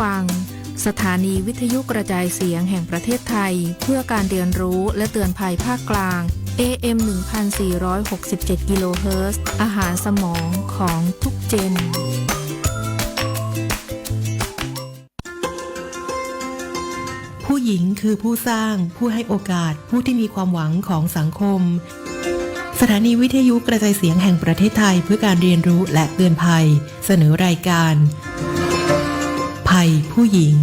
ฟัง สถานีวิทยุกระจายเสียงแห่งประเทศไทย เพื่อการเรียนรู้และเตือนภัยภาคกลาง AM 1467กิโลเฮิรตซ์อาหารสมองของทุกเจนผู้หญิงคือผู้สร้าง ผู้ให้โอกาส ผู้ที่มีความหวังของสังคม สถานีวิทยุกระจายเสียงแห่งประเทศไทยเพื่อการเรียนรู้และเตือนภัย เสนอรายการ ภัยผู้หญิง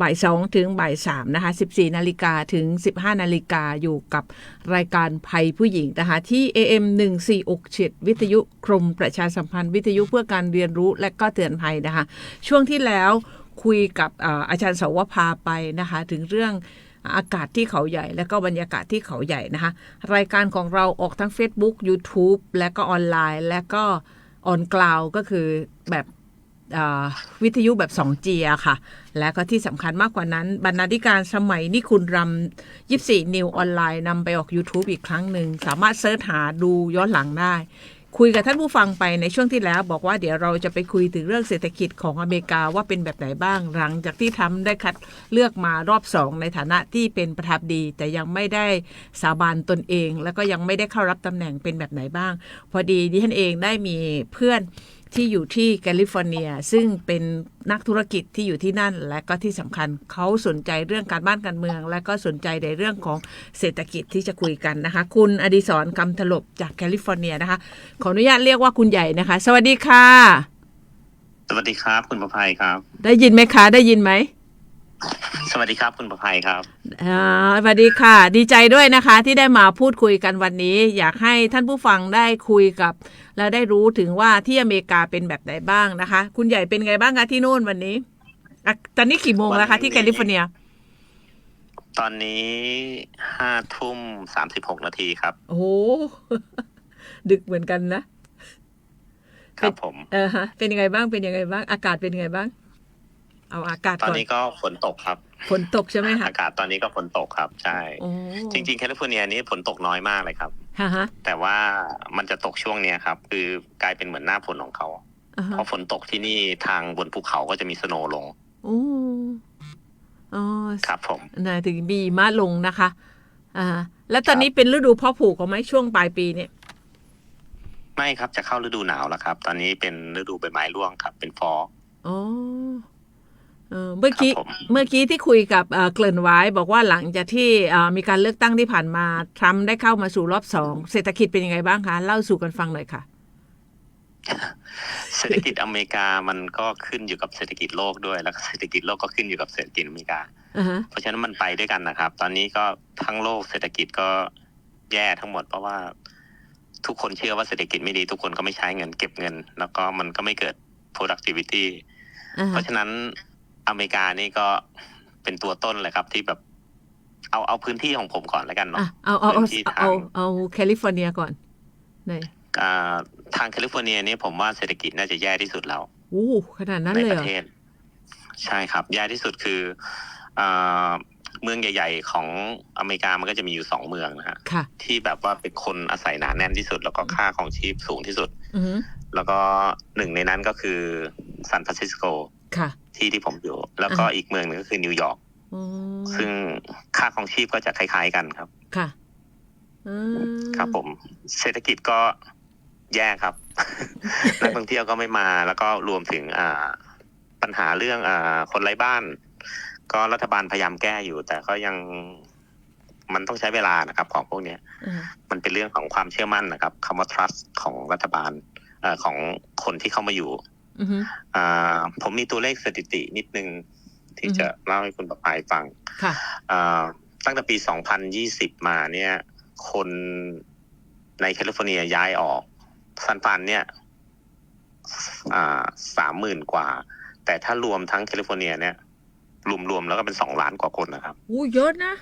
บ่ายสองถึงบ่ายสามนะคะ14นาฬิกาถึง15นาฬิกาอยู่กับรายการภัยผู้หญิงนะคะที่ AM 1 4อกเฉียดวิทยุกรมประชาสัมพันธ์วิทยุเพื่อการเรียนรู้และก็เตือนภัยนะคะ ช่วงที่แล้วคุยกับอาอาจารย์สวภาไปนะคะ ถึงเรื่อง อากาศที่เขาใหญ่ และก็บรรยากาศที่เขาใหญ่นะคะ รายการของเราออกทั้ง Facebook YouTube และก็ออนไลน์ และก็ออนกลาวก็คือแบบวิทยุแบบ 2 g อะค่ะ และก็ที่สำคัญมากกว่านั้น บรรณาธิการสมัยนี่คุณรำ24 นิวออนไลน์นำไปออก YouTube อีกครั้งหนึ่ง สามารถเซิร์ชหาดูย้อนหลังได้ คุยกับท่านผู้ฟังไปในช่วงที่แล้ว บอกว่าเดี๋ยวเราจะไปคุยถึงเรื่องเศรษฐกิจของอเมริกาว่าเป็นแบบไหนบ้าง หลังจากที่ทำได้คัดเลือกมารอบสองในฐานะที่เป็นประธานดี แต่ยังไม่ได้สาบานตนเอง แล้วก็ยังไม่ได้เข้ารับตำแหน่งเป็นแบบไหนบ้าง พอดีดิฉันเองได้มีเพื่อน ที่อยู่ที่แคลิฟอร์เนีย ซึ่งเป็นนักธุรกิจที่อยู่ที่นั่น และก็ที่สำคัญเขาสนใจเรื่องการบ้านการเมือง และก็สนใจในเรื่องของเศรษฐกิจที่จะคุยกันนะคะ คุณอดิศรกำถลบจากแคลิฟอร์เนียนะคะ ขออนุญาตเรียกว่าคุณใหญ่นะคะ สวัสดีค่ะ สวัสดีครับ คุณประภัยครับ ได้ยินไหมคะได้ยินไหมสวัสดีครับคุณประภัยครับอ่าสวัสดีค่ะ ดีใจด้วยนะคะ ที่ได้มาพูดคุยกันวันนี้ อยากให้ท่านผู้ฟังได้คุยกับ และได้รู้ถึงว่าที่อเมริกาเป็นแบบไหนบ้างนะคะ คุณใหญ่เป็นไงบ้างคะที่นู่นวันนี้อะตอนนี้กี่โมงแล้วคะที่แคลิฟอร์เนีย ตอนนี้ห้าทุ่มสามสิบหกนาทีครับ โอ้โหดึกเหมือนกันนะ ครับผม เออฮะเป็นยังไงบ้างเป็นยังไงบ้าง อากาศเป็นยังไงบ้าง เอาอากาศตอนก่อนนี้ก็ฝนตกครับ ฝนตกใช่ไหมคะอากาศตอนนี้ก็ฝนตกครับ ใช่โอ้จริงๆแคลิฟอร์เนียนี้ฝนตกน้อยมากเลยครับฮะฮะแต่ว่ามันจะตกช่วงเนี้ยครับ คือกลายเป็นเหมือนหน้าฝนของเขาอ่าฮะเพราะฝนตกที่นี่ทางบนภูเขาก็จะมีสโนว์ลงโอ้อ๋อครับผมนะถึงมีมาลงนะคะ อ่า แล้วตอนนี้เป็นฤดูเพาะปลูกของไหมช่วงปลายปีเนี่ยไม่ครับจะเข้าฤดูหนาวแล้วครับ ตอนนี้เป็นฤดูใบไม้ร่วงครับ เป็นฟออ๋อ เออเมื่อกี้ครับผมเมื่อกี้ที่คุยกับเอ่อเกริ่นไว้บอกว่าหลังจากที่เอ่อมีการเลือกตั้งที่ผ่านมาทรัมป์ได้เข้ามาสู่รอบสองเศรษฐกิจเป็นยังไงบ้างคะ เล่าสู่กันฟังหน่อยค่ะ เศรษฐกิจอเมริกามันก็ขึ้นอยู่กับเศรษฐกิจโลกด้วย แล้วก็เศรษฐกิจโลกก็ขึ้นอยู่กับเศรษฐกิจอเมริกาอ่าฮะเพราะฉะนั้นมันไปด้วยกันนะครับ ตอนนี้ก็ทั้งโลกเศรษฐกิจก็แย่ทั้งหมดเพราะว่าทุกคนเชื่อว่าเศรษฐกิจไม่ดี ทุกคนก็ไม่ใช้เงินเก็บเงิน แล้วก็มันก็ไม่เกิด productivity อ่าเพฮะราะฉะนั้น อเมริกานี่ก็เป็นตัวต้นเลยครับที่แบบเอาเอาพื้นที่ของผมก่อนแล้วกันอะเนาะเอาเอาเอาพื้นที่ทางเอาเอาแคลิฟอร์เนียก่อนไหนอ่าทางแคลิฟอร์เนียนี่ผมว่าเศรษฐกิจน่าจะแย่ที่สุดแล้วโอ้ขนาดนั้นในเลยปเหรระอเทศ ใช่ครับ แย่ที่สุดคืออาเมืองใหญ่ ๆ ของอเมริกามันก็จะมีอยู่สองเมืองนะฮะค่ะที่แบบว่าเป็นคนอาศัยหนาแน่นที่สุด แล้วก็ค่าของชีพสูงที่สุดอือฮึแล้วก็หนึ่งในนั้นก็คือซานฟรานซิสโกค่ะ ที่ที่ผมอยู่ แล้วก็อ่าอีกเมืองหนึ่งก็คือนิวยอร์กอ๋อซึ่งค่าของชีพก็จะคล้าย ๆ กันครับค่ะอืมครับผม เศรษฐกิจก็แย่ครับ นักท่องเที่ยวก็ไม่มา แล้วก็รวมถึงอ่าปัญหาเรื่องอ่าคนไร้บ้าน ก็รัฐบาลพยายามแก้อยู่ แต่ก็ยังมันต้องใช้เวลานะครับ ของพวกเนี้ยอ่ามันเป็นเรื่องของความเชื่อมั่นนะครับคำว่า trust ของรัฐบาลเอ่อของคนที่เข้ามาอยู่ อือฮึอ่า ผมมีตัวเลขสถิตินิดนึง ที่อือฮึจะเล่าให้คุณประภายฟังค่ะอ่าตั้งแต่ปี 2020 มาเนี่ย คนในแคลิฟอร์เนียย้ายออกซันฟรานเนี่ยอ่าสามหมื่นกว่า แต่ถ้ารวมทั้งแคลิฟอร์เนีย เนี่ย รวมๆแล้วก็เป็นสองล้านกว่าคนนะครับอู้เยอะนะ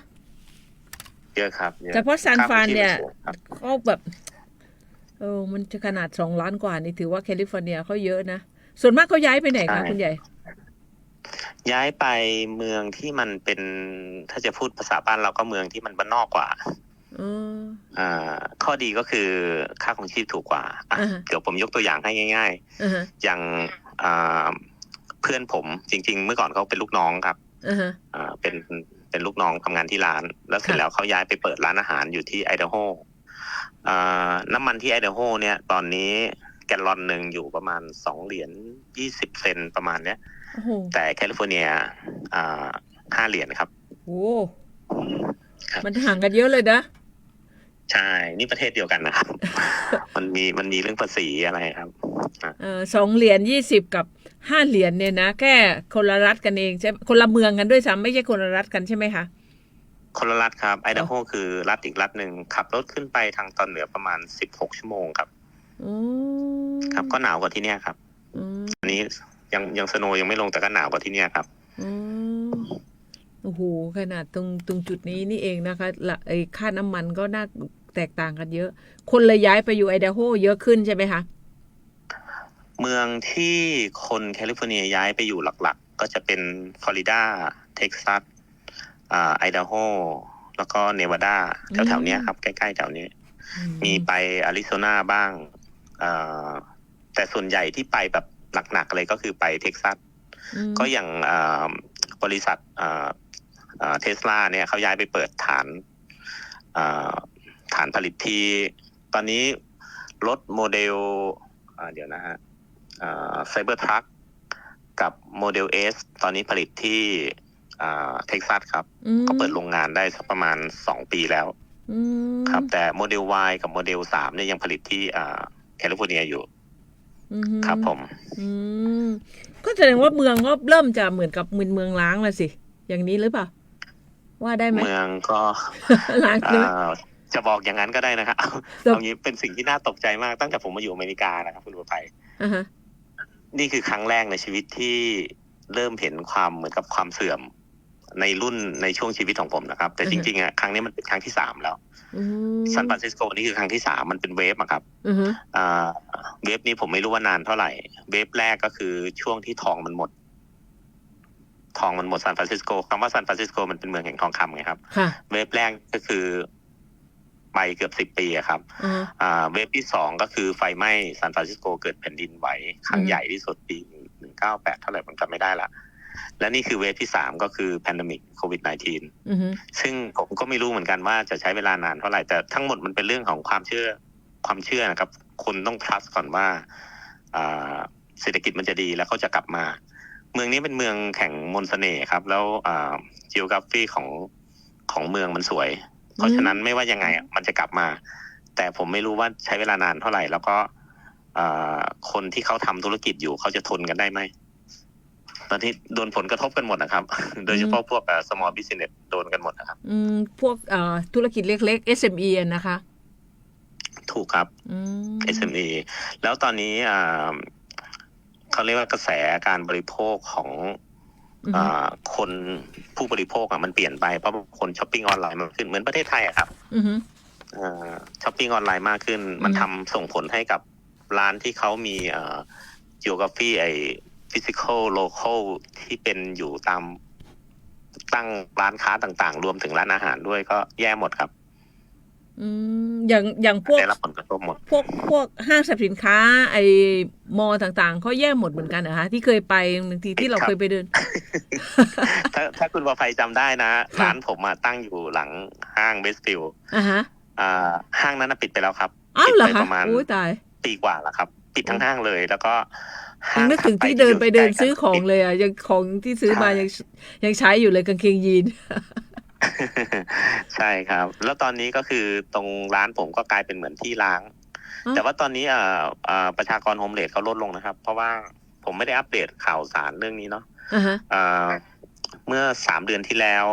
เยอะครับยอะแต่เพราะซานฟรานเนี่ยค่ของชีพสูงครับเขาแบบ เออมันจะขนาดสองล้านกว่านี่ถือว่าแคลิฟอร์เนียเขาเยอะนะ ส่วนมากเขาย้ายไปไหนคะคุณใหญ่ ย้ายไปเมืองที่มันเป็นถ้าจะพูดภาษาบ้านเราก็เมืองที่มันบ้านนอกกว่าอเอออ่า ข้อดีก็คือค่าของชีพถูกกว่าอะอ่าฮะเดี๋ยวผมยกตัวอย่างให้ง่ายอ่าฮะๆอย่างอ่าเพื่อนผมจริง ๆ เมื่อก่อนเขาเป็นลูกน้องครับอ่าฮะอ่าเป็นเป็นลูกน้องทำงานที่ร้าน แล้วเสร็จค่ะแล้วเขาย้ายไปเปิดร้านอาหารอยู่ที่ไอเดโฮอ่าน้ำมันที่ไอเดโฮเนี่ย ตอนนี้ แกลลอนหนึ่งอยู่ประมาณสองเหรียญยี่สิบเซนต์ประมาณเนี้ยโอ้โหแต่แคลิฟอร์เนียอ่าห้าเหรียญครับโอ้ครับมันห่างกันเยอะเลยนะใช่ นี่ประเทศเดียวกันนะครับ มันมีมันมีเรื่องภาษีอะไรครับเออสองเหรียญยี่สิบกับห้าเหรียญเนี่ยนะแค่คนละรัฐกันเองใช่คนละเมืองกันด้วยซ้ำไม่ใช่คนละรัฐกันใช่ไหมคะคนละรัฐครับไอเดโฮคือรัฐอีกรัฐหนึ่งขับรถขึ้นไปทางตอนเหนือประมาณสิบหกชั่วโมงครับอืม ครับก็หนาวกว่าที่เนี่ยครับอืมอันนี้ยังยังสโนว์ยังไม่ลงแต่ก็หนาวกว่าที่เนี่ยครับอืมโอ้โหขนาดตรงตรงจุดนี้นี่เองนะคะละไอ้ค่าน้ำมันก็น่าแตกต่างกันเยอะ คนเลยย้ายไปอยู่ไอดาโฮเยอะขึ้นใช่ไหมคะ เมืองที่คนแคลิฟอร์เนียย้ายไปอยู่หลักๆ ก็จะเป็นฟลอริดาเท็กซัสอ่าไอดาโฮแล้วก็เนวาดาอืมแถวๆเนี้ยครับ ใกล้ๆแถวนี้ มีไปอาริโซนาบ้างอ่า แต่ส่วนใหญ่ที่ไปแบบหนักๆเลยก็คือไปเท็กซัสอืมก็อย่างอ่าบริษัทเทสลาเนี่ยเขาย้ายไปเปิดฐานอ่าฐานผลิตที่ ตอนนี้รถโมเดลอ่าเดี๋ยวนะฮะไซเบอร์ทรัคกับโมเดล S ตอนนี้ผลิตที่เท็กซัสครับอืมก็เปิดโรงงานได้สักประมาณสองปีแล้วอืมครับ แต่โมเดล Y กับโมเดล3เนี่ยยังผลิตที่ แคลิฟอร์เนียอยู่ อืมครับผม อืมก็แสดงว่าเมืองก็เริ่มจะเหมือนกับมืนเมืองล้างแล้วสิ อย่างนี้หรือเปล่า ว่าได้ไหม เมืองก็ ล้างเลย อ่าจะบอกอย่างนั้นก็ได้นะครับเอาแต่เอางี้เป็นสิ่งที่น่าตกใจมากตั้งแต่ผมมาอยู่อเมริกานะครับคุณบุภัยอ่าฮะ นี่คือครั้งแรกในชีวิตที่เริ่มเห็นความเหมือนกับความเสื่อม ในรุ่นในช่วงชีวิตของผมนะครับ แต่จริงๆอะครั้งนี้มันเป็นครั้งที่สามแล้วอืมซานฟรานซิสโกนี่คือครั้งที่สามมันเป็นเวฟอะครับอือฮะอ่าเวฟนี้ผมไม่รู้ว่านานเท่าไหร่ เวฟแรกก็คือช่วงที่ทองมันหมด ทองมันหมดซานฟรานซิสโกคำว่าซานฟรานซิสโกมันเป็นเมืองแห่งทองคำไงครับค่ะเวฟแรกก็คือไปเกือบสิบปีอะครับอ่าฮะอ่าเวฟที่สองก็คือไฟไหม้ซานฟรานซิสโกเกิดแผ่นดินไหวครั้งอืมใหญ่ที่สุดปีหนึ่งเก้าแปดเท่าไหร่ผมจำไม่ได้ละ และนี่คือเวฟที่สามก็คือแพนดมิกโควิด -19 อือฮึซึ่งผมก็ไม่รู้เหมือนกันว่าจะใช้เวลานานเท่าไหร่ แต่ทั้งหมดมันเป็นเรื่องของความเชื่อความเชื่อนะครับคุณต้อง trust ก่อนว่าอ่าเศรษฐกิจมันจะดีแล้วเขาจะกลับมา เมืองนี้เป็นเมืองแข่งมนต์เสน่ห์ครับ แล้วอ่า geography ของของเมืองมันสวย เพราะฉะนั้นไม่ว่ายังไงอะมันจะกลับมา แต่ผมไม่รู้ว่าใช้เวลานานเท่าไหร่ แล้วก็อ่าคนที่เขาทำธุรกิจอยู่เขาจะทนกันได้ไหม ตอนที่โดนผลกระทบกันหมดนะครับ โดยเฉพาะพวกอ่า small business โดนกันหมดนะครับ อืม พวกเอ่อธุรกิจเล็กๆ SME อะนะคะ ถูกครับอืม SME แล้วตอนนี้อ่าเขาเรียกว่ากระแสการบริโภคของอือฮึอ่าคนผู้บริโภคอะมันเปลี่ยนไปเพราะคนช้อปปิ้งออนไลน์มากขึ้นเหมือนประเทศไทยอะครับอือฮึช้อปปิ้งออนไลน์มากขึ้น มันอืมทำส่งผลให้กับร้านที่เขามีอ่า geography ไอ้ physical local ที่เป็นอยู่ตามตั้งร้านค้าต่างๆ รวมถึงร้านอาหารด้วยก็แย่หมดครับ อืมอย่างอย่างพวกได้รับผลกระทบหมด พวกพวกห้างสรรพสินค้า ไอ้มอต่างๆเขาแย่หมดเหมือนกันเหรอคะที่เคยไปบางทีที่เราครับเคยไปเดิน ถ้าถ้าคุณวาไฟจำได้นะค่ะร้านผมอะตั้งอยู่หลังห้างเบสฟิลอ่าฮะ อ่าห้างนั้นนะปิดไปแล้วครับอ้าวปิดเหรอไปคะประมาณอุ้ยตาย ปีกว่าแล้วครับ ปิดทั้งห้างเลย แล้วก็ยัห้างงนึกถึงถัที่ไปเดินไปเดินยู่ซื้อของปิดเลยอะยังของที่ซื้อมาใช่ยังยังใช้อยู่เลยกางเกงยีนใช่ครับ แล้วตอนนี้ก็คือตรงร้านผมก็กลายเป็นเหมือนที่ล้างอ๋อแต่ว่าตอนนี้อ่าอ่าประชากรโฮมเลสเขาลดลงนะครับ เพราะว่าผมไม่ได้อัปเดตข่าวสารเรื่องนี้เนาะอ่าฮะอ่าเมื่อสามเดือนที่แล้ว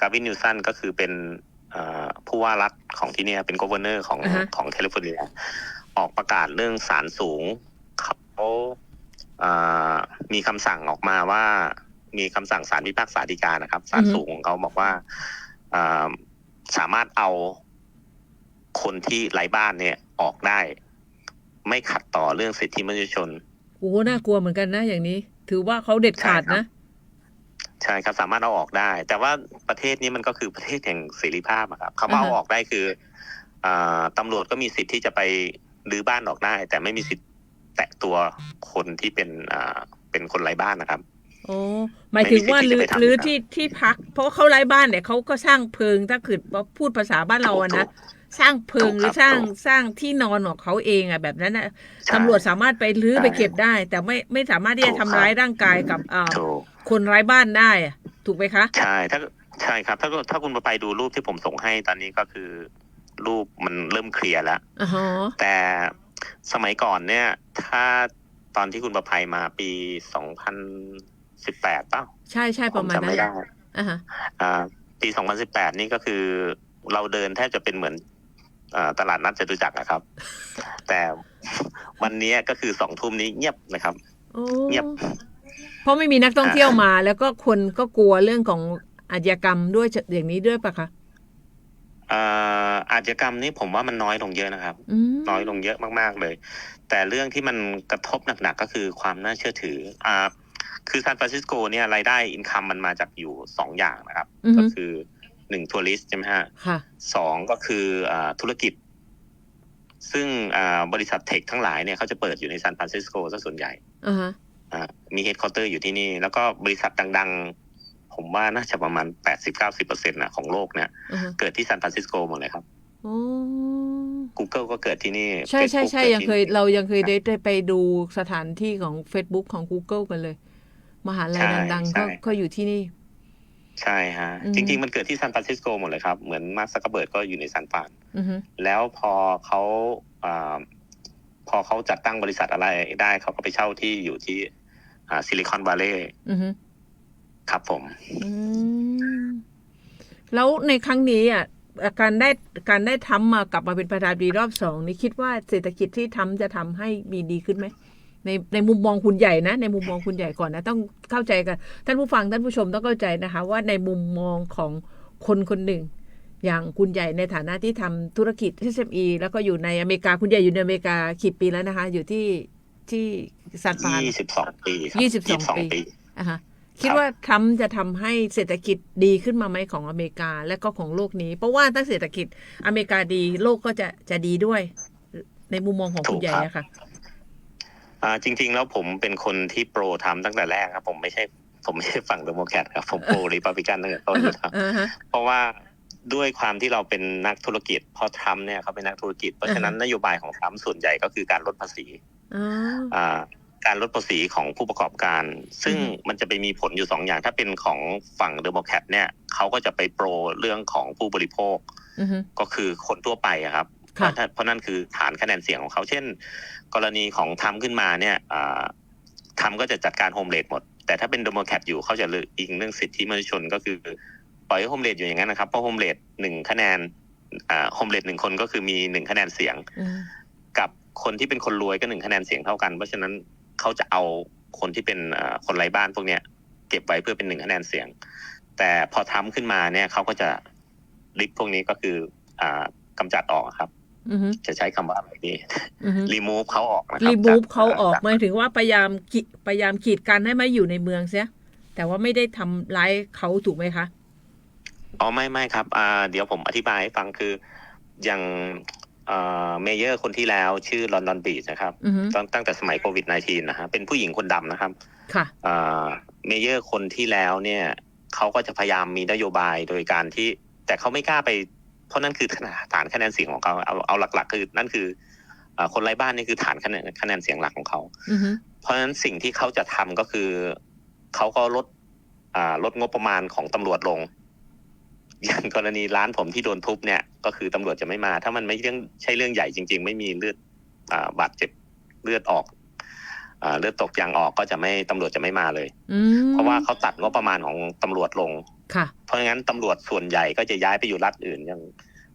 กาวินนิวสันก็คือเป็นอ่าผู้ว่ารัฐของที่เนี่ยเป็นก o เวอร์เนอร์ของอ่าฮะของแคลิฟอร์เนีย ออกประกาศเรื่องสารสูงเขาอ่ามีคำสั่งออกมาว่า มีคำสั่งสารพิพากษาฎีกานะครับสารสูงของเขาบอกว่าอ่าสามารถเอาคนที่ไร้บ้านเนี่ยออกได้ ไม่ขัดต่อเรื่องสิทธิมนุษยชนโอ้น่ากลัวเหมือนกันนะอย่างนี้ ถือว่าเขาเด็ดขาดนะใช่ครับสามารถเอาออกได้ แต่ว่าประเทศนี้มันก็คือประเทศแห่งเสรีภาพอะครับคำว่าเอาอ่าฮะออกได้คืออ่าตำรวจก็มีสิทธิ์ที่จะไป รื้อบ้านออกได้ แต่ไม่มีสิทธิ์แตะตัวคนที่เป็นอ่าเป็นคนไร้บ้านนะครับโอ้หมายถึงว่าไม่มีหรือสิทธิ์ที่จะไปทำหรือครับที่ที่พัก เพราะว่าเขาไร้บ้านเนี่ยเขาก็สร้างเพิงถ้าคือว่าพูดภาษาบ้านเราอะนะถูกสร้างเพิงถูกหรือครับสร้างถูกสร้างที่นอนของเขาเองอะแบบนั้นนะใช่ตำรวจสามารถไปรื้อใช่ไปเก็บได้ แต่ไม่ไม่สามารถที่จะถูกทำครับร้ายร่างกายกับอ่าถูกคนไร้บ้านได้อะถูกไหมคะ ใช่ถ้าใช่ครับ ถ้าถ้าคุณไปดูรูปที่ผมส่งให้ตอนนี้ก็คือ รูปมันเริ่มเคลียร์แล้วอ๋อฮะแต่สมัยก่อนเนี่ย ถ้าตอนที่คุณประภัยมาปีสองพันสิบแปดเปล่าใช่ใช่ผประมมาณจำนั้ไม่นได้อ่าฮะอ่าปี2018นี่ก็คือ เราเดินแทบจะเป็นเหมือนอาตลาดนัดจตุจักรนะครับ แต่วันนี้ก็คือสองทุ่มนี้เงียบนะครับโอ้เงียบ เพราะไม่มีนักท่องเที่ยวมา แล้วก็คนก็กลัวเรื่องของอาชญากรรมด้วยอย่างนี้ด้วยปะคะ อ่าอาชญากรรมนี่ผมว่ามันน้อยลงเยอะนะครับอืมน้อยลงเยอะมากๆเลย แต่เรื่องที่มันกระทบหนักๆก็คือความน่าเชื่อถืออ่าคือซานฟรานซิสโกเนี่ยรายได้อินคัมมันมาจากอยู่สองอย่างนะครับอือฮึก็คือหนึ่งทัวริสใช่ไหมฮะค่ะสองก็คืออาธุรกิจ ซึ่งอ่าบริษัทเทคทั้งหลายเนี่ยเขาจะเปิดอยู่ในซานฟรานซิสโกซะส่วนใหญ่อ่าฮะอ่ามีเฮดคอร์เตอร์อยู่ที่นี่ แล้วก็บริษัทดังๆ ผมว่าน่าจะประมาณ80-90%นะของโลกเนี่ยอ่าฮะเกิดที่ซานฟรานซิสโกหมดเลยครับโอ้ Google ก็เกิดที่นี่ ใช่ใช่ Facebook ใช่กิดยังที่เคยนี่เรายังเคยได้ได้ไปดูสถานที่ของ Facebook ของ Google กันเลย มหาลัยใช่ดังๆใช่ก็ก็อยู่ที่นี่ ใช่ฮะอืมจริง ๆ มันเกิดที่ซานฟรานซิสโกหมดเลยครับ เหมือนมาร์คซักเกอร์เบิร์ดก็อยู่ในซานฟรานอือฮึแล้วพอเขาอ่าพอเขาจัดตั้งบริษัทอะไรได้ เขาก็ไปเช่าที่อยู่ที่ซิลิคอนวัลเลย์อือฮึ ครับผมอืมแล้วในครั้งนี้อะการได้การได้ทำมากลับมาเป็นประธานาธิบดีรอบสองนี่คิดว่าเศรษฐกิจที่ทำจะทำให้มีดีขึ้นไหมในในมุมมองคุณใหญ่นะ ในมุมมองคุณใหญ่ก่อนนะ ต้องเข้าใจกันท่านผู้ฟังท่านผู้ชมต้องเข้าใจนะคะ ว่าในมุมมองของคนคนหนึ่ง อย่างคุณใหญ่ในฐานะที่ทำธุรกิจ SME แล้วก็อยู่ในอเมริกาคุณใหญ่อยู่ในอเมริกากี่ปีแล้วนะคะ อยู่ที่ที่ซานฟรานยี่สิบสองปีครับยี่สิบสองปีอะฮะ คิดว่าทรัมป์จะทำให้เศรษฐกิจดีขึ้นมาไหมของอเมริกาและก็ของโลกนี้ เพราะว่าถ้าเศรษฐกิจอเมริกาดีโลกก็จะจะดีด้วย ในมุมมองของคุณใหญ่อะค่ะอ่าจริง ๆ แล้วผมเป็นคนที่โปรทำตั้งแต่แรกครับ ผมไม่ใช่ ผมไม่ใช่ฝั่งเดโมแครตครับ ผมโปรริพับลิกันตั้งแต่ต้นอยู่แล้วอ่าฮะเพราะว่าด้วยความที่เราเป็นนักธุรกิจเพราะทรัมป์เนี่ยเขาเป็นนักธุรกิจ เพราะฉะนั้นนโยบายของทรัมป์ส่วนใหญ่ก็คือการลดภาษีอ๋ออ่า การลดภาษีของผู้ประกอบการ ซึ่งอือฮึมันจะไปมีผลอยู่สองอย่าง ถ้าเป็นของฝั่งเดโมแครตเนี่ยเขาก็จะไปโปรเรื่องของผู้บริโภคอือฮึก็คือคนทั่วไปอะครับค่ะเพราะเพราะนั่นคือฐานคะแนนเสียงของเขา เช่น กรณีของทำขึ้นมาเนี่ยทำก็จะจัดการโฮมเลดหมด แต่ถ้าเป็นเดโมแครตอยู่เขาจะอิงเรื่องสิทธิมนุษยชนก็คือปล่อยให้โฮมเลดอยู่อย่างนั้นนะครับ เพราะโฮมเลดหนึ่งคะแนนโฮมเลดหนึ่งคนก็คือมีหนึ่งคะแนนเสียงอืมกับคนที่เป็นคนรวยก็หนึ่งคะแนนเสียงเท่ากัน เพราะฉะนั้น เขาจะเอาคนที่เป็นเอ่อคนไร้บ้านพวกเนี้ยเก็บไว้เพื่อเป็นหนึ่งคะแนนเสียง แต่พอทำขึ้นมาเนี่ยเขาก็จะลิฟพวกนี้ก็คืออ่ากำจัดออกครับอือฮึจะใช้คำว่าอะไรดีอือฮึรีมูฟเขาออกนะครัรีบูฟจเขาออกจหมายถึงว่าพยายามกีพยายามขีดกันให้มาอยู่ในเมืองเสียแต่ว่าไม่ได้ทำร้ายเขาถูกไหมคะอ๋อไม่ไม่ครับอ่าเดี๋ยวผมอธิบายให้ฟังคืออย่างเอ่อ เมเยอร์คนที่แล้วชื่อลอนดอนบีชนะครับอือฮึ ตั้งตั้งแต่สมัยโควิด -19 นะฮะเป็นผู้หญิงคนดำนะครับค่ะ อ่าเมเยอร์คนที่แล้วเนี่ยเขาก็จะพยายามมีนโยบายโดยการที่ แต่เขาไม่กล้าไป เพราะนั่นคือฐานคะแนนเสียงของเขาเอาเอาหลัก ๆ คือนั่นคืออ่าคนไร้บ้านนี่คือฐานคะแนนคะแนนเสียงหลักของเขา อือฮึ เพราะฉะนั้นสิ่งที่เขาจะทำก็คือเขาก็ลดอ่าลดงบประมาณของตำรวจลง อย่างกรณีร้านผมที่โดนทุบเนี่ยก็คือตำรวจจะไม่มา ถ้ามันไม่เรื่องใช่เรื่องใหญ่จริง ๆ ไม่มีเลือดอ่าบาดเจ็บเลือดออกอ่าเลือดตกยางออกก็จะไม่ตำรวจจะไม่มาเลยอืมเพราะว่าเขาตัดงบประมาณของตำรวจลงค่ะ เพราะงั้นตำรวจส่วนใหญ่ก็จะย้ายไปอยู่รัฐอื่นอย่าง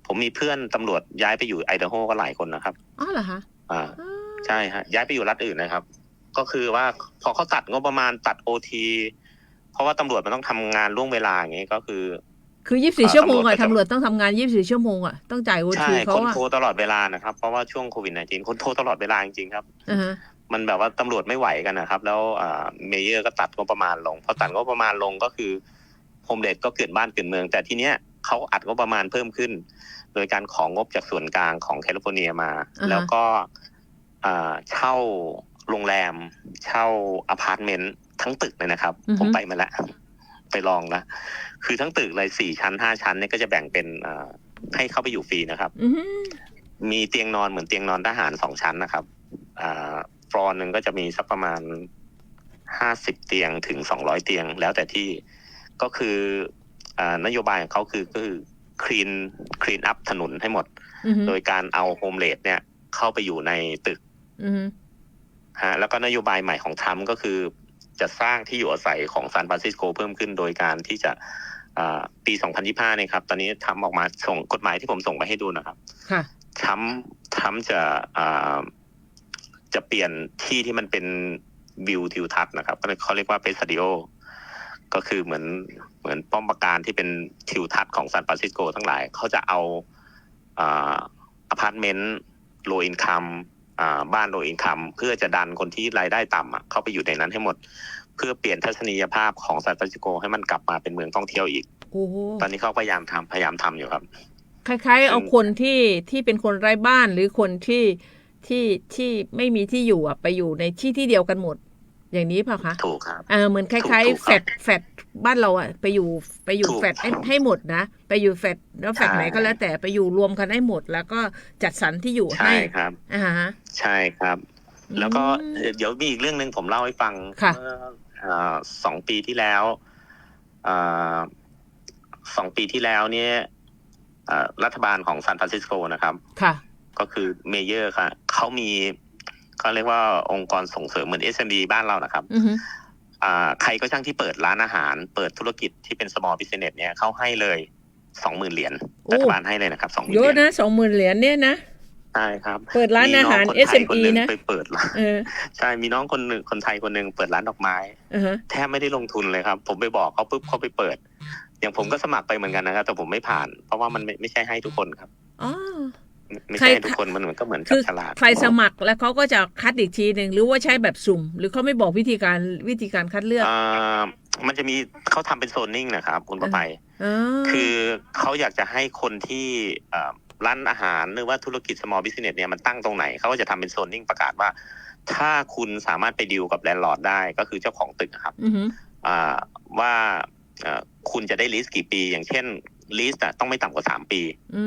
ผมมีเพื่อนตำรวจย้ายไปอยู่ไอเดโฮก็หลายคนนะครับอ๋อเหรอคะอ่าอ๋อใช่ฮะย้ายไปอยู่รัฐอื่นนะครับ ก็คือว่าพอเขาตัดงบประมาณตัดโอทีเพราะว่าตำรวจมันต้องทำงานล่วงเวลาอย่างนี้ก็คือ คือยี่สิบสี่อ่าชั่วโมงตำรวจอะก็จะตำรวจต้องทำงานยี่สิบสี่ชั่วโมงอะต้องจ่ายโอใช่ทีเขาคนอะโทรตลอดเวลานะครับ เพราะว่าช่วงโควิด -19 คนโทรตลอดเวลาจริงๆครับอ่าฮะมันแบบว่าตำรวจไม่ไหวกันนะครับ แล้วอ่าเมเยอร์ก็ตัดงบประมาณลงพอตัดงบประมาณลงก็คือโฮมเลดก็เกิดบ้านเกิดเมือง แต่ทีเนี้ยเขาอัดงบประมาณเพิ่มขึ้น โดยการของงบจากส่วนกลางของแคลิฟอร์เนียมาอ่าฮะแล้วก็อ่าเช่าโรงแรม เช่าอพาร์ตเมนต์ทั้งตึกเลยนะครับ ผมไปมาแล้ว ไปลองแล้วคือทั้งตึกเลยสี่ชั้นห้าชั้นเนี่ยก็จะแบ่งเป็นอ่าให้เข้าไปอยู่ฟรีนะครับอือหือมีเตียงนอนเหมือนเตียงนอนทหารสองชั้นนะครับอ่าฟลอร์หนึ่งก็จะมีสักประมาณห้าสิบเตียงถึงสองร้อยเตียง แล้วแต่ที่ก็คืออ่านโยบายของเขาคือก็คือคลีนคลีนอัพถนนให้หมดอือหือโดยการเอาโฮมเลดเนี่ยเข้าไปอยู่ในตึกอือหือฮะแล้วก็นโยบายใหม่ของทรัมป์ก็คือ จะสร้างที่อยู่อาศัยของซานฟรานซิสโกเพิ่มขึ้นโดยการที่จะอ่าปี 2025เนี่ยครับ ตอนนี้ทำออกมาส่งกฎหมายที่ผมส่งไปให้ดูนะครับค่ะทรัมป์ทรัมป์จะอ่าจะเปลี่ยนที่ที่มันเป็นวิวทิวทัศน์นะครับก็เลยเขาเรียกว่าเปสติโอก็คือเหมือนเหมือนป้อมปราการที่เป็นทิวทัศน์ของซานฟรานซิสโกทั้งหลาย เขาจะเอาอ่าอพาร์ตเมนต์โลอินคัมอ่า บ้านโลอินคัมเพื่อจะดันคนที่รายได้ต่ำอะเข้าไปอยู่ในนั้นให้หมด เพื่อเปลี่ยนทัศนียภาพของซานฟรานซิสโกให้มันกลับมาเป็นเมืองท่องเที่ยวอีกโอ้โหตอนนี้เขาพยายามทำพยายามทำอยู่ครับ คล้ายๆ เอาคนที่ที่เป็นคนไร้บ้านหรือคนที่ที่ที่ไม่มีที่อยู่อะไปอยู่ในที่ที่เดียวกันหมด อย่างนี้เปล่าคะถูกครับเออเหมือนคล้ายถูๆกแฟครับดแฟด บ้านเราอะ ไปอยู่ไปอยู่ถูกแฟดให้ให้หมดนะ ไปอยู่แฟดแล้วแฟดใช่ไหนก็แล้วแต่ไปอยู่รวมกันให้หมด แล้วก็จัดสรรที่อยู่ใช่ให้ครับอ่าฮะใช่ครับ แล้วก็อืมเอ่อเดี๋ยวมีอีกเรื่องหนึ่งผมเล่าให้ฟังค่ะเมื่อเอ่อสองปีที่แล้วเอ่อสองปีที่แล้วเนี่ยเอ่อรัฐบาลของซานฟรานซิสโกนะครับ ค่ะ ก็คือเมเยอร์ค่ะเขามีเขาเรียกว่าองค์กรส่งเสริมเหมือน SME บ้านเรานะครับอือฮึอ่า ใครก็ช่างที่เปิดร้านอาหาร เปิดธุรกิจที่เป็น small business เนี่ยเขาให้เลยสองหมื่นเหรียญรัฐบาลให้เลยนะครับสองหมื่นเยเหอะรียญนะสองหมื่นเหรียญเนี่ยนะใช่ครับ เปิดร้านอาหารมีน้งคนไทยคน SME หนึ่งนะไปเปิดร้านเออใช่มีน้องคนหนึ่งคนไทยคนหนึ่งเปิดร้านดอกไม้อ่าฮะแทบไม่ได้ลงทุนเลยครับ ผมไปบอกเขาปุ๊บเขาไปเปิด อย่างผมก็สมัครไปเหมือนกันนะครับ แต่ผมไม่ผ่าน เพราะว่ามันไม่ไม่ใช่ให้ทุกคนครับอ๋อ ไม่ไม่ใครใช่ให้ทุกคนมันเหมือนก็เหมือนจัคืบอฉลากใครสมัครแล้วเขาก็จะคัดอีกทีหนึ่งหรือว่าใช้แบบสุ่ม หรือเขาไม่บอกวิธีการวิธีการคัดเลือกอ่ามันจะมีเขาทำเป็นโซนนิ่งนะครับ คุณประไปอ๋อคือเขาอยากจะให้คนที่เอ่อร้านอาหารหรือว่าธุรกิจ small business เนี่ยมันตั้งตรงไหน เขาก็จะทำเป็นโซนนิ่งประกาศว่า ถ้าคุณสามารถไปดีลกับแลนด์ลอร์ดได้ก็คือเจ้าของตึกอะครับอือฮึอ่าว่าเอ่อคุณจะได้ลิสต์กี่ปี อย่างเช่น ลิสต์ต้องไม่ต่ำกว่าสามปี อื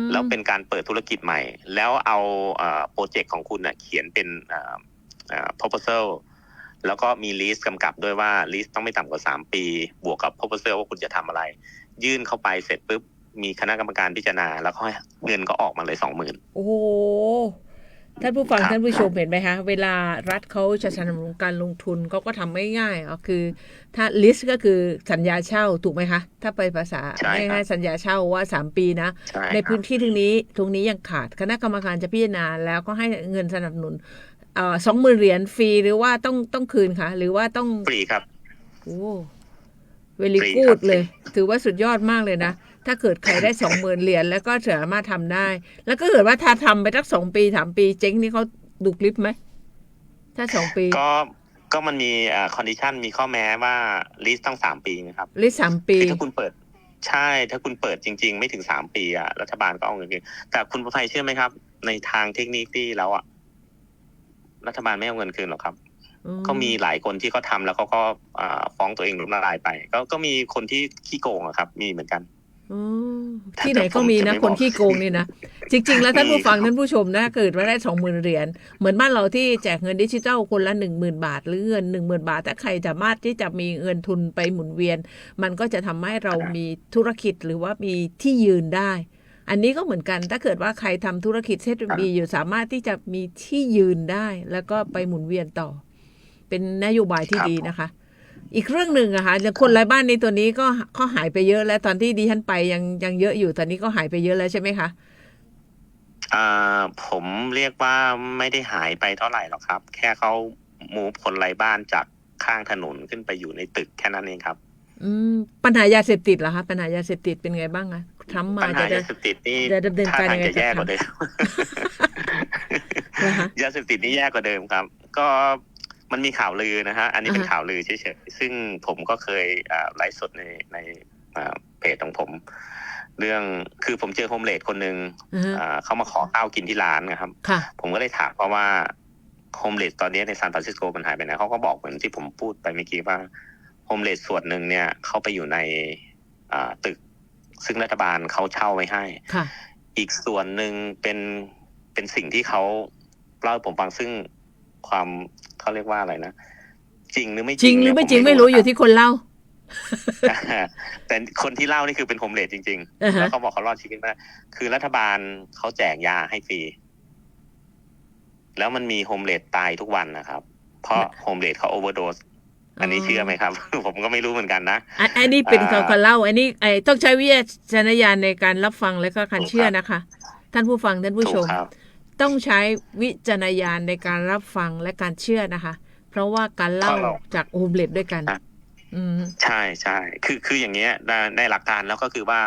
มแล้วเป็นการเปิดธุรกิจใหม่ แล้วเอาโปรเจกต์ของคุณน่ะเขียนเป็นอ่าอ่า proposal แล้วก็มีลิสต์กำกับด้วยว่าลิสต์ต้องไม่ต่ำกว่าสามปี บวกกับ proposal ว่าคุณจะทำอะไร ยื่นเข้าไปเสร็จปุ๊บ มีคณะกรรมการพิจารณา แล้วก็เงินก็ออกมาเลยสองหมื่นโอ้โห ท่านผู้ฟังครับท่านผู้ชมเห็นไหมคะเวลารัฐเขาจะสนับสนุนการลงทุนเขาก็ทำไม่ง่ายอะคือ ถ้า list ก็คือสัญญาเช่าถูกไหมคะ ถ้าไปภาษาใช่ครับง่ายๆสัญญาเช่าว่าสามปีนะใช่ในครัพื้บนที่ตรงนี้ตรงนี้ยังขาดคณะกรรมการจะพิจารณาแล้วก็ให้เงินสนับสนุนสองหมื่นเหรียญฟรีหรือว่าต้องต้องคืนคะหรือว่าต้องฟรีครับโอ้เวลีฟรีกูครัดบเลย ถือว่าสุดยอดมากเลยนะ ถ้าเกิดใครได้สองหมื่นเหรียญแล้วก็สามารถทำได้ แล้วก็เกิดว่าถ้าทำไปสักสองปีสามปีเจ๊งนี่เขาดูคลิปไหม ถ้าสองปี ก็ก็มันมีคอนดิชันมีข้อแม้ว่าลิสต์ต้องสามปีนะครับหรือสามปีคือถ้าคุณเปิดใช่ ถ้าคุณเปิดจริง ๆ ไม่ถึงสามปีอะรัฐบาลก็เอาเงินคืนแต่คุณประภัยเชื่อไหมครับ ในทางเทคนิคที่แล้วอะรัฐบาลไม่เอาเงินคืนหรอกครับก็มีหลายคนที่เขาทำแล้วเขาก็อ่าฟ้องตัวเองล้มละลายไป ก็ก็มีคนที่ขี้โกงอะครับ มีเหมือนกันอ๋อ ที่ไหนก็มีนะแต่ผมจะไม่คนบอกขี้โกงนี่นะ จริง ๆ แล้วท่านผู้ฟังมีครับท่านผู้ชมนะเกิดว่าได้สองหมื่นเหรียญเหมือนบ้านเราที่แจกเงินดิจิทัลคนละหนึ่งหมื่นบาท หรือเงินหนึ่งหมื่นบาท ถ้าใครสามารถที่จะมีเงินทุนไปหมุนเวียน มันก็จะทำให้เรามีธุรกิจหรือว่ามีที่ยืนได้ อันนี้ก็เหมือนกันถ้าเกิดว่าใครทำธุรกิจเซตบีอยู่สามารถที่จะมีที่ยืนได้ แล้วก็ไปหมุนเวียนต่อ เป็นนโยบายที่ครับดีนะคะ อีกเรื่องหนึ่งอะค่ะอย่างคนไร้บ้านในตัวนี้ก็ก็หายไปเยอะแล้วตอนที่ดิฉันไปยังยังเยอะอยู่ตอนนี้ก็หายไปเยอะแล้วใช่ไหมคะอ่าผมเรียกว่าไม่ได้หายไปเท่าไหร่หรอกครับ แค่เขามูฟคนไร้บ้านจากข้างถนนขึ้นไปอยู่ในตึกแค่นั้นเองครับ อืมปัญหายาเสพติดเหรอคะปัญหายาเสพติดเป็นไงบ้างอะทรัมป์มาปัญหาจะได้ยาเสพติดนี่จะดำเนินท่าการทางยังไงจะแย่กับกว่าเดิมฮนะคะยาเสพติดนี่แย่กว่าเดิมครับ ก็ มันมีข่าวลือนะฮะ อันนี้เป็นอ่าฮะข่าวลือเฉยๆ ซึ่งผมก็เคยอ่าไลฟ์สดในในอ่าเพจของผม เรื่องคือผมเจอโฮมเลดคนหนึ่งอือฮึอ่าเขามาขอข้าวกินที่ร้านนะครับค่ะผมก็เลยถามเพราะว่าโฮมเลดตอนนี้ในซานฟรานซิสโกมันหายไปไหนเขาก็บอกเหมือนที่ผมพูดไปเมื่อกี้ว่าโฮมเลดส่วนหนึ่งเนี่ยเขาไปอยู่ในอ่าตึก ซึ่งรัฐบาลเขาเช่าไว้ให้ค่ะอีกส่วนหนึ่งเป็นเป็นสิ่งที่เขาเล่าให้ผมฟังซึ่ง ความเขาเรียกว่าอะไรนะจริงหรือไม่จริงหรือไม่จริงไม่รู้อยู่ที่คนเล่าครับแต่คนที่เล่านี่คือเป็นโฮมเลดจริงอ่าๆฮะแล้วเขาบอกเขารอดชีวิตมาคือรัฐบาลเขาแจกยาให้ฟรีแล้วมันมีโฮมเลดตายทุกวันนะครับ เพราะโฮมเลดเขาโอเวอร์โดสอันนี้เชื่อไหมครับ ผมก็ไม่รู้เหมือนกันนะอันอันนี้เป็นอ่าคนเล่า อันนี้ไอ้ต้องใช้วิจารณญาณในการรับฟังและก็การเชื่อนะคะ ท่านผู้ฟังท่านผู้ชถูกมครับ ต้องใช้วิจารณญาณในการรับฟังและการเชื่อนะคะ เพราะว่าการเล่าเพราะเราจากโฮมเลดด้วยกันอะอืมใช่ใช่คือคืออย่างเงี้ยในในหลักการแล้วก็คือว่า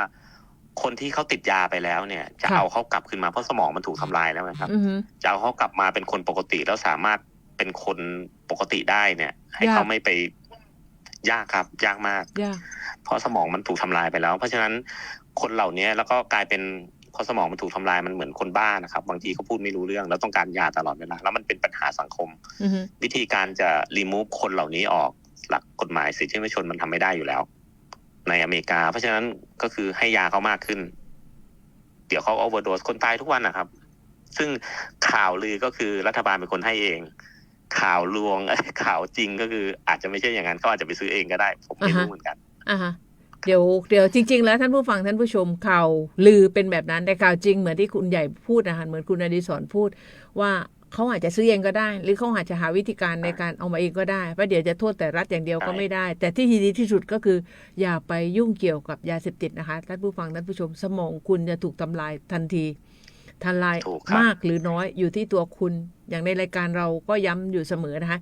คนที่เขาติดยาไปแล้วเนี่ย จะค่ะเอาเขากลับคืนมาเพราะสมองมันถูกทำลายแล้วนะครับอือฮึจะเอาเขากลับมาเป็นคนปกติแล้วสามารถเป็นคนปกติได้เนี่ย ให้ยากเขาไม่ไปยากครับ ยากมากยากเพราะสมองมันถูกทำลายไปแล้ว เพราะฉะนั้นคนเหล่านี้แล้วก็กลายเป็น พอสมองมันถูกทำลายมันเหมือนคนบ้านะครับ บางทีเขาพูดไม่รู้เรื่อง แล้วต้องการยาตลอดเวลาแล้วมันเป็นปัญหาสังคมอือฮึวิธีการจะรีมูฟคนเหล่านี้ออกหลักกฎหมายสิทธิมนุษยชนมันทำไม่ได้อยู่แล้ว ในอเมริกา เพราะฉะนั้นก็คือให้ยาเขามากขึ้น เดี๋ยวเขาโอเวอร์โดสคนตายทุกวันนะครับ ซึ่งข่าวลือก็คือรัฐบาลเป็นคนให้เอง ข่าวลวงข่าวจริงก็คืออาจจะไม่ใช่อย่างนั้นเขาอาจจะไปซื้อเองก็ได้ ผมไม่รู้เหมือนกันอ่าฮะ เดี๋ยวเดี๋ยวจริง ๆ แล้วท่านผู้ฟังท่านผู้ชมข่าวลือเป็นแบบนั้นแต่ข่าวจริงเหมือนที่คุณใหญ่พูดนะคะเหมือนคุณอดิศรพูดว่าเขาอาจจะซื้อเองก็ได้ หรือเขาอาจจะหาวิธีการในการเอามาเองก็ได้เพราะเดี๋ยวจะโทษแต่รัฐอย่างเดียวก็ใช่ไม่ได้ แต่ที่ดีที่สุดก็คือ อย่าไปยุ่งเกี่ยวกับยาเสพติดนะคะท่านผู้ฟังท่านผู้ชมสมองคุณจะถูกทำลายทันทีทำลายถูกครับมากหรือน้อยอยู่ที่ตัวคุณ อย่างในรายการเราก็ย้ำอยู่เสมอนะคะ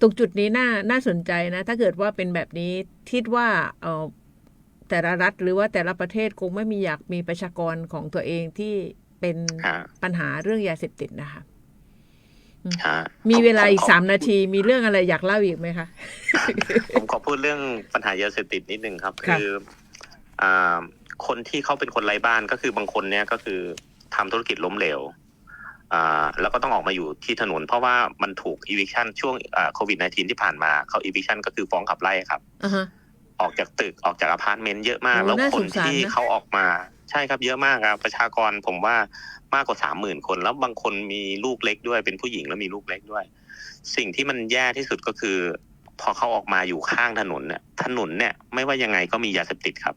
ตรงจุดนี้น่าน่าสนใจนะ ถ้าเกิดว่าเป็นแบบนี้คิดว่าเออ แต่ละรัฐหรือว่าแต่ละประเทศคงไม่มีอยากมีประชากรของตัวเองที่เป็นฮะปัญหาเรื่องยาเสพติดนะคะฮะมีเวลาอีกผสามนาทีมีเรื่องอะไรอยากเล่าอีกไหมคะ ผมขอพูดเรื่องปัญหายาเสพติดนิดนึงครับค่ะคืออ่าคนที่เขาเป็นคนไร้บ้านก็คือบางคนเนี่ยก็คือทำธุรกิจล้มเหลวอ่าแล้วก็ต้องออกมาอยู่ที่ถนนเพราะว่ามันถูก eviction ช่วงโควิด -19 ที่ผ่านมาเขา eviction ก็คือฟ้องขับไล่ครับ อ่าฮะออกจากตึกออกจากอพาร์ตเมนต์เยอะมาก โอ้แล้วน่าคสนงสารที่นะ เขาออกมา ใช่ครับเยอะมากครับประชากรผมว่ามากกว่าสามหมื่นคน แล้วบางคนมีลูกเล็กด้วยเป็นผู้หญิงแล้วมีลูกเล็กด้วย สิ่งที่มันแย่ที่สุดก็คือ พอเขาออกมาอยู่ข้างถนนเนี่ยถนนเนี่ยไม่ว่ายังไงก็มียาเสพติดครับ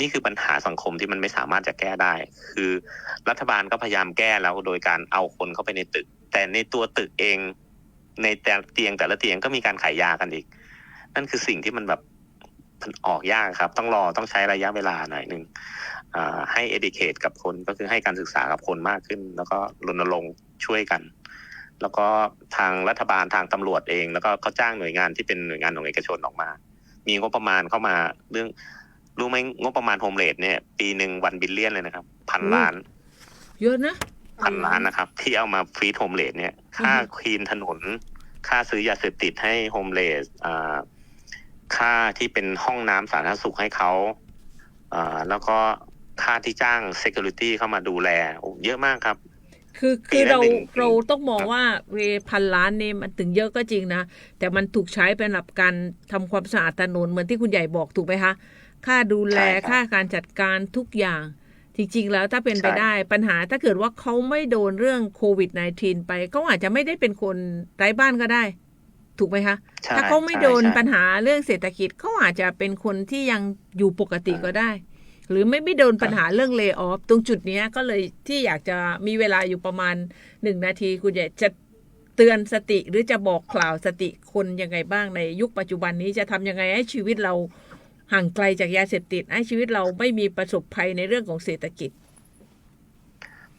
นี่คือปัญหาสังคมที่มันไม่สามารถจะแก้ได้ คือรัฐบาลก็พยายามแก้แล้วโดยการเอาคนเข้าไปในตึก แต่ในตัวตึกเอง ในแต่เตียงแต่ละเตียงก็มีการขายยากันอีก นั่นคือสิ่งที่มันแบบ มันออกยากครับ ต้องรอต้องใช้ระยะเวลาหน่อยหนึ่งอ่าให้ educate กับคนก็คือให้การศึกษากับคนมากขึ้น แล้วก็รณรงค์ช่วยกัน แล้วก็ทางรัฐบาลทางตำรวจเอง แล้วก็เขาจ้างหน่วยงานที่เป็นหน่วยงานของเอกชนออกมา มีงบประมาณเข้ามาเรื่องรู้ไหมงบประมาณโฮมเลดเนี่ย ปีหนึ่งวันบิลเลียนเลยนะครับ พันล้าน เยอะนะพันล้านนะครับ ที่เอามาฟรีดโฮมเลดเนี่ย ค่าคลีนถนน ค่าซื้อยาเสพติดให้โฮมเลสอ่า ค่าที่เป็นห้องน้ำสาธารณสุขให้เขาอ่าแล้วก็ค่าที่จ้าง Security เข้ามาดูแลโอ้เยอะมากครับ คือปีคือละเราหนึ่งเราต้องมองครับว่าเวพันล้านนี่มันถึงเยอะก็จริงนะ แต่มันถูกใช้เป็นสำหรับการทำความสะอาดถนนเหมือนที่คุณใหญ่บอกถูกไหมคะ ค่าดูแลใช่ครับค่าการจัดการทุกอย่างจริงๆ แล้วถ้าเป็นไปใช่ได้ปัญหาถ้าเกิดว่าเขาไม่โดนเรื่องโควิด -19 ไปก็อาจจะไม่ได้เป็นคนไร้บ้านก็ได้ ถูกไหมคะใช่ถ้าเขาไม่โดนใช่ปัญหาเรื่องเศรษฐกิจเขาอาจจะเป็นคนที่ยังอยู่ปกติก็ได้ หรือไม่ไม่โดนปัญหาเรื่องเล y o อ f ตรงจุดเนี้ยก็เลยที่อยากจะมีเวลาอยู่ประมาณหนึ่งนาที คุณใหญ่จะเตือนสติหรือจะบอกกล่าวสติคนยังไงบ้างในยุคปัจจุบันนี้จะทำยังไงให้ชีวิตเราห่างไกลจากยาเสพติดให้ชีวิตเราไม่มีประสบภัยในเรื่องของเศรษฐกิจ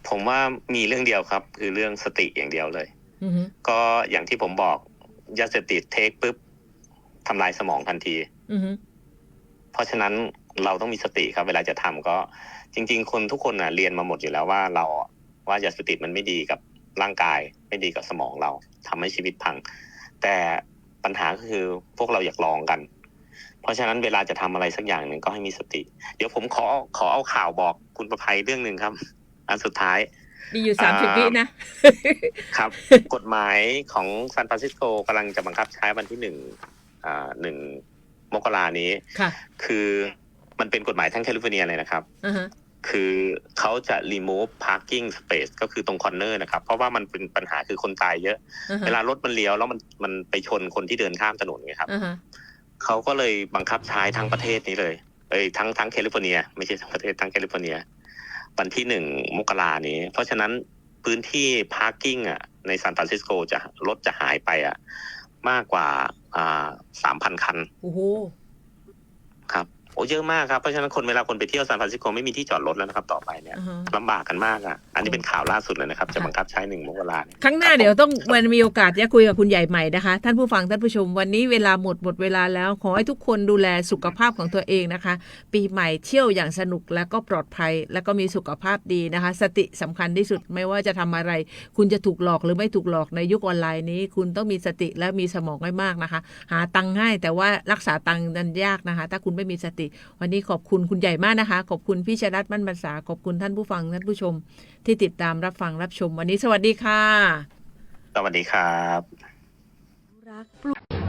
ผมว่ามีเรื่องเดียวครับ คือเรื่องสติอย่างเดียวเลยอือฮึก็อย่างที่ผมบอก ยาเสพติดเทคปุ๊บทำลายสมองทันทีอือฮึเพราะฉะนั้นเราต้องมีสติครับ เวลาจะทำก็ จริง ๆ คนทุกคนน่ะ เรียนมาหมดอยู่แล้วว่าเราว่ายาเสพติดมันไม่ดีกับร่างกาย ไม่ดีกับสมองเราทำให้ชีวิตพัง แต่ปัญหาก็คือพวกเราอยากลองกัน เพราะฉะนั้นเวลาจะทำอะไรสักอย่างหนึ่งก็ให้มีสติ เดี๋ยวผมขอขอเอาข่าวบอกคุณประภัยเรื่องหนึ่งครับ อันสุดท้าย มีอยู่สามสิบอ่าวินะ ครับ กฎหมายของซานฟรานซิสโกกำลังจะบังคับใช้วันที่หนึ่งอ่าหนึ่งมกรานี้ค่ะคือมันเป็นกฎหมายทั้งแคลิฟอร์เนียเลยนะครับอ่าฮะคือเขาจะ remove parking space ก็คือตรงคอนเนอร์นะครับ เพราะว่ามันเป็นปัญหาคือคนตายเยอะอ่าฮะเวลารถมันเลี้ยวแล้วมันมันไปชนคนที่เดินข้ามถนนไงครับอ่าฮะเขาก็เลยบังคับใช้ทั้งประเทศนี้เลยเอ้ยทั้งทั้งแคลิฟอร์เนีย ไม่ใช่ทั้งประเทศทั้งแคลิฟอร์เนีย วันที่หนึ่งมกรานี้ เพราะฉะนั้นพื้นที่พาร์กิ้งอะในซานฟรานซิสโกจะรถจะหายไปอะมากกว่าอ่าสามพันคัน โอ้โห ครับ โอ้เยอะมากครับ เพราะฉะนั้นคนเวลาคนไปเที่ยวซานฟรานซิสโกไม่มีที่จอดรถแล้วนะครับ ต่อไปเนี่ยอ่าฮะ ลำบากกันมากอะ อันนี้เป็นข่าวล่าสุดเลยนะครับ จะค่ะบังคับใช้หนึ่งมกราเนี่ย ครั้งหน้าเดี๋ยวต้องวันมีโอกาสจะคุยกับคุณใหญ่ใหม่นะคะ ท่านผู้ฟังท่านผู้ชมวันนี้เวลาหมดหมดเวลาแล้ว ขอให้ทุกคนดูแลสุขภาพของตัวเองนะคะ ปีใหม่เที่ยวอย่างสนุกและก็ปลอดภัย และก็มีสุขภาพดีนะคะ สติสำคัญที่สุดไม่ว่าจะทำอะไร คุณจะถูกหลอกหรือไม่ถูกหลอกในยุคออนไลน์นี้ คุณต้องมีสติและมีสมองให้มากนะคะ หาตังค์ง่ายแต่ว่ารักษาตังค์นั้นยากนะคะ ถ้าคุณไม่มีสติวันนี้ขอบคุณคุณใหญ่มากนะคะ ขอบคุณพี่ชรัตมั่นภาษา ขอบคุณท่านผู้ฟังท่านผู้ชม ที่ติดตามรับฟังรับชม วันนี้สวัสดีค่ะ สวัสดีครับรักปลุก